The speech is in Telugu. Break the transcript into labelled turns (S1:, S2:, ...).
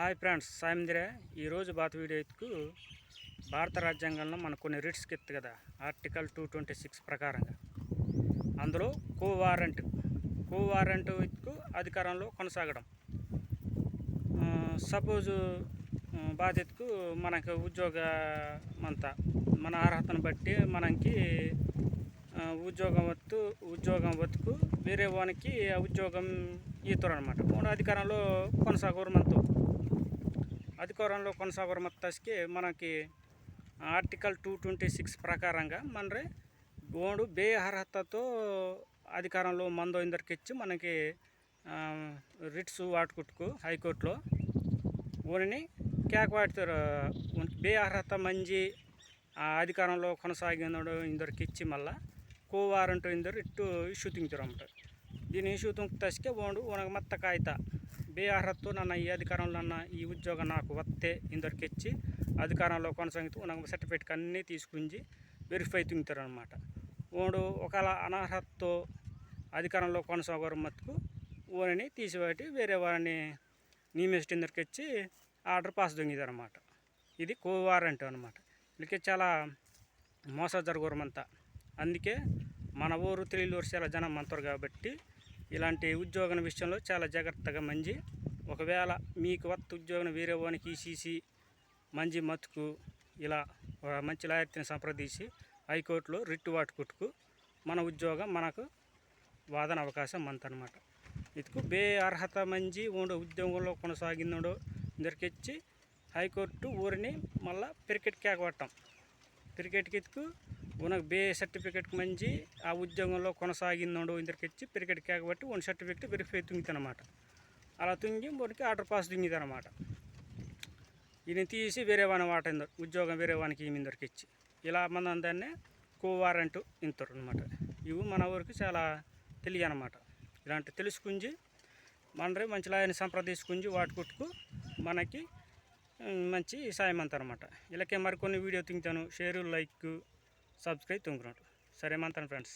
S1: హాయ్ ఫ్రెండ్స్ సాయంత్రే ఈరోజు బాత వీడియోకు భారత రాజ్యాంగంలో మనకు కొన్ని రిట్స్ ఎత్తు కదా ఆర్టికల్ టూ ట్వంటీ సిక్స్ ప్రకారంగా. అందులో కో వారెంట్ కో వారెంట్ అధికారంలో కొనసాగడం. సపోజు బాధ్యతకు మనకు ఉద్యోగం అంతా మన అర్హతను బట్టి మనకి ఉద్యోగం వత్తు ఉద్యోగం వత్తుకు వేరే వానికి ఉద్యోగం ఈతురు అనమాట మూడు అధికారంలో కొనసాగరు మనతో శ్రీకాకుళంలో కొనసాగర మొత్తానికి మనకి ఆర్టికల్ టూ ట్వంటీ సిక్స్ ప్రకారంగా మనరే ఓడు బే అర్హతతో అధికారంలో మందో ఇందరికిచ్చి మనకి రిట్స్ వాటుకుట్టుకు హైకోర్టులో ఓనిని కేకవాడుతారు బే అర్హత మంచి అధికారంలో కొనసాగిందడం ఇందరికి ఇచ్చి మళ్ళా కో వారంటో ఇందరు ఇట్టు ఇష్యూ తింగుతారు అన్నమాట దీని ఇష్యూ తింకుతాసికే ఓండు ఉనకు మత్త కాగిత బే అర్హతతో నన్న ఈ అధికారంలో నన్న ఈ ఉద్యోగం నాకు వస్తే ఇందరికి ఇచ్చి అధికారంలో కొనసాగుతూ నాకు సర్టిఫికేట్ అన్నీ తీసుకుని వెరిఫై తింటారు అనమాట ఓడు ఒకవేళ అనర్హతతో అధికారంలో కొనసాగరు మత్తుకు ఓనని తీసిపెట్టి వేరే వారిని నియమిస్ట్ ఇందరికి ఇచ్చి ఆర్డర్ పాస్ దొంగిదారన్నమాట. ఇది కోవారంట అనమాట వీళ్ళకి చాలా మోస జరగరమంతా అందుకే మన ఊరు తెలియలు చాలా జనం అంటారు కాబట్టి ఇలాంటి ఉద్యోగం విషయంలో చాలా జాగ్రత్తగా మంచి. ఒకవేళ మీకు వత్త ఉద్యోగం వేరే వానికి ఈసీసీ మంచి మతుకు ఇలా మంచి లాయర్తిని సంప్రదించి హైకోర్టులో రిట్టు వాటుకుట్టుకు మన ఉద్యోగం మనకు వాదన అవకాశం మంత అనమాట బే అర్హత మంచి ఉండు ఉద్యోగంలో కొనసాగిందో దొరికిచ్చి హైకోర్టు ఊరిని మళ్ళా క్రికెట్ కేకబట్టం క్రికెట్కి ఇటుకు ఉనకు బే సర్టిఫికెట్కి మంచి ఆ ఉద్యోగంలో కొనసాగిందో ఇందరికిచ్చి క్రికెట్ కాకబట్టి వన్ సర్టిఫికెట్ వెరిఫై తుంగితనమాట. అలా తుంగి మనకి ఆర్డర్ పాస్ తుంగిదనమాట ఈయన తీసి వేరే వాని వాట ఉద్యోగం వేరే వానికి ఈమెందరికి ఇచ్చి. ఇలా మన దాన్నే కోవారంటూ ఇంతరు అనమాట ఇవి మన ఊరికి చాలా తెలియనమాట. ఇలాంటి తెలుసుకుంచి మనరే మంచి లాయని వాటి కొట్టుకు మనకి మంచి సాయం అంతనమాట ఇలాగే మరికొన్ని వీడియో తింటాను షేరు లైక్ సబ్స్క్రైబ్ తుంగునట్టు సరే మంతాను ఫ్రెండ్స్.